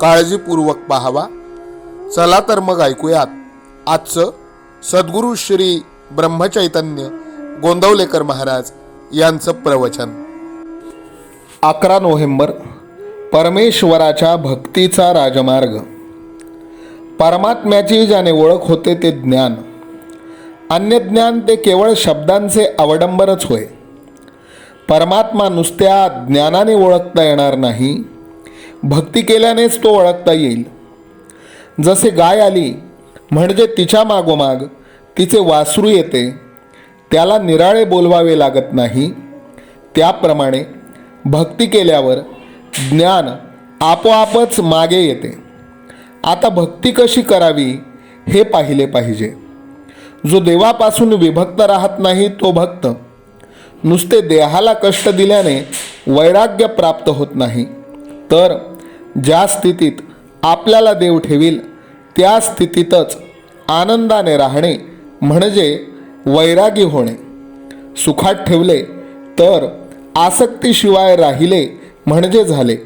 काळजीपूर्वक पाहावा. चला तर मग ऐकूयात. आजचं सद्गुरू श्री ब्रह्मचैतन्य गोंदवलेकर महाराज यांचं प्रवचन. अकरा नोव्हेंबर परमेश्वराच्या भक्तीचा राजमार्ग. परमात्म्याची ज्याने ओळख होते ते ज्ञान. अन्य ज्ञान ते केवळ शब्दांचे अवडंबरच होय. परमात्मा नुसत्या ज्ञानाने ओळखता येणार नाही भक्ती केल्यानेच तो ओळखता येईल. जसे गाय आली म्हणजे तिच्या मागोमाग तिचे वासरू येते त्याला निराळे बोलवावे लागत नाही. त्याप्रमाणे भक्ती केल्यावर ज्ञान आपोआपच मागे येते. आता भक्ती कशी करावी हे पाहिले पाहिजे. जो देवापासून विभक्त राहत नाही तो भक्त. नुसते देहाला कष्ट दिल्याने वैराग्य प्राप्त होत नाही. तर ज्या स्थितीत आपल्याला देव ठेवील त्या स्थितीतच आनंदाने राहणे म्हणजे वैरागी होणे. सुखात ठेवले तर आसक्तीशिवाय राहिले म्हणजे झाले.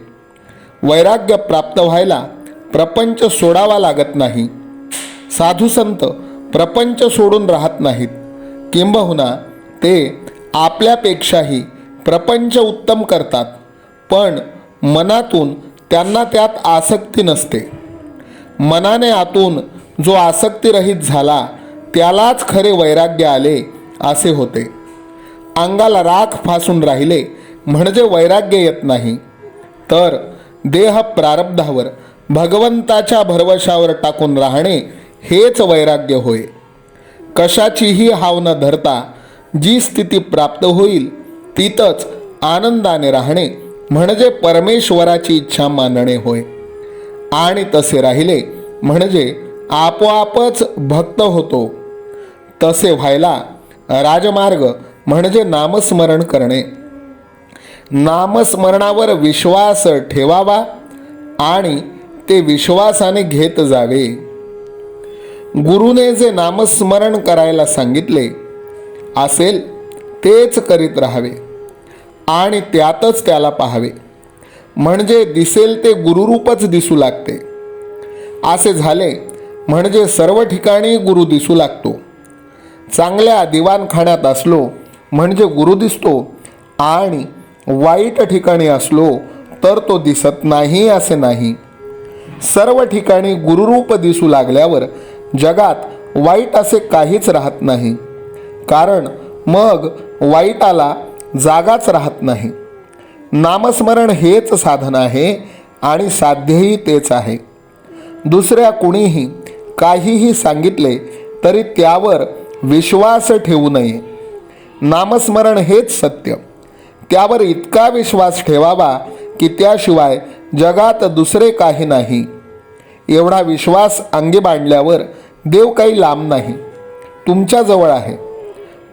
वैराग्य प्राप्त व्हायला प्रपंच सोडावा लागत नाही. साधू संत प्रपंच सोडून राहत नाहीत. किंबहुना ते आपल्यापेक्षाही प्रपंच उत्तम करतात. पण मनातून त्यांना त्यात आसक्ती नसते. मनाने आतून जो आसक्तीरहित झाला त्यालाच खरे वैराग्य आले असे होते. अंगाला राख फासून राहिले म्हणजे वैराग्य येत नाही. तर देह प्रारब्धावर भगवंताच्या भरवशावर टाकून राहणे हेच वैराग्य होय. कशाचीही हाव न धरता जी स्थिती प्राप्त होईल तिथंच आनंदाने राहणे म्हणजे परमेश्वराची इच्छा मानणे होय. आणि तसे राहिले म्हणजे आपोआपच भक्त होतो. तसे व्हायला राजमार्ग म्हणजे नामस्मरण करणे. नामस्मरणावर विश्वास ठेवावा आणि ते विश्वासाने घेत जावे. गुरुने जे नामस्मरण करायला सांगितले असेल तेच करीत राहावे. आणि त्यातच त्याला पाहावे. म्हणजे दिसेल ते गुरुरूपच दिसू लागते. असे झाले म्हणजे सर्व ठिकाणी गुरु दिसू लागतो. चांगल्या दिवाणखाण्यात असलो म्हणजे गुरु दिसतो. आणि वाईट ठिकाणी असलो तर तो दिसत नाही असे नाही. सर्व ठिकाणी गुरुरूप दिसू लागल्यावर जगात वाईट असे काहीच राहत नाही. कारण मग वाईटाला जागाच राहत नाही. नामस्मरण हेच साधन आहे आणि साध्यही तेच आहे. दुसऱ्या कुणीही काहीही सांगितले तरी त्यावर विश्वास ठेवू नये. नामस्मरण हेच सत्य. त्यावर इतका विश्वास ठेवावा की त्याशिवाय जगात दुसरे काही नाही. एवढा विश्वास अंगी बांधल्यावर देव काही लांब नाही. तुमच्याजवळ आहे.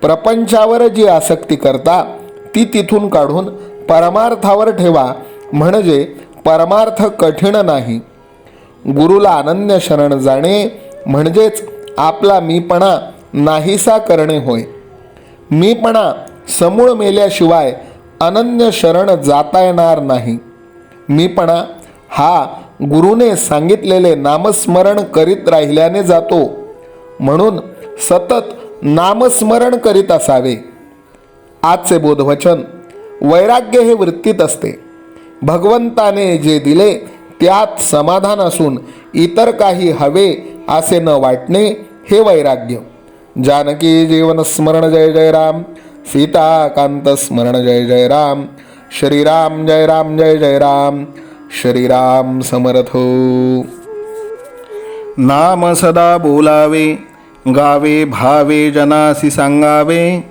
प्रपंचावर जी आसक्ती करता ती तिथून काढून परमार्थावर ठेवा म्हणजे परमार्थ कठीण नाही. गुरुला अनन्य शरण जाणे म्हणजेच आपला मीपणा नाहीसा करणे होय. मीपणा समूळ मेल्याशिवाय अनन्य शरण जाता येणार नाही. मीपणा हा गुरुने सांगितलेले नामस्मरण करीत राहिल्याने जातो. म्हणून सतत नामस्मरण करीत असावे. आजचे बोधवचन. वैराग्य हे वृत्तीत असते. भगवंताने जे दिले त्यात समाधान असून इतर काही हवे असे न वाटणे हे वैराग्य. जानकी जीवन स्मरण जय जय राम. सीता कांत स्मरण जय जय राम. श्रीराम जय राम जय जय राम. श्रीराम समर्थो हो. नाम सदा बोलावे गावे भावे जनासी सांगावे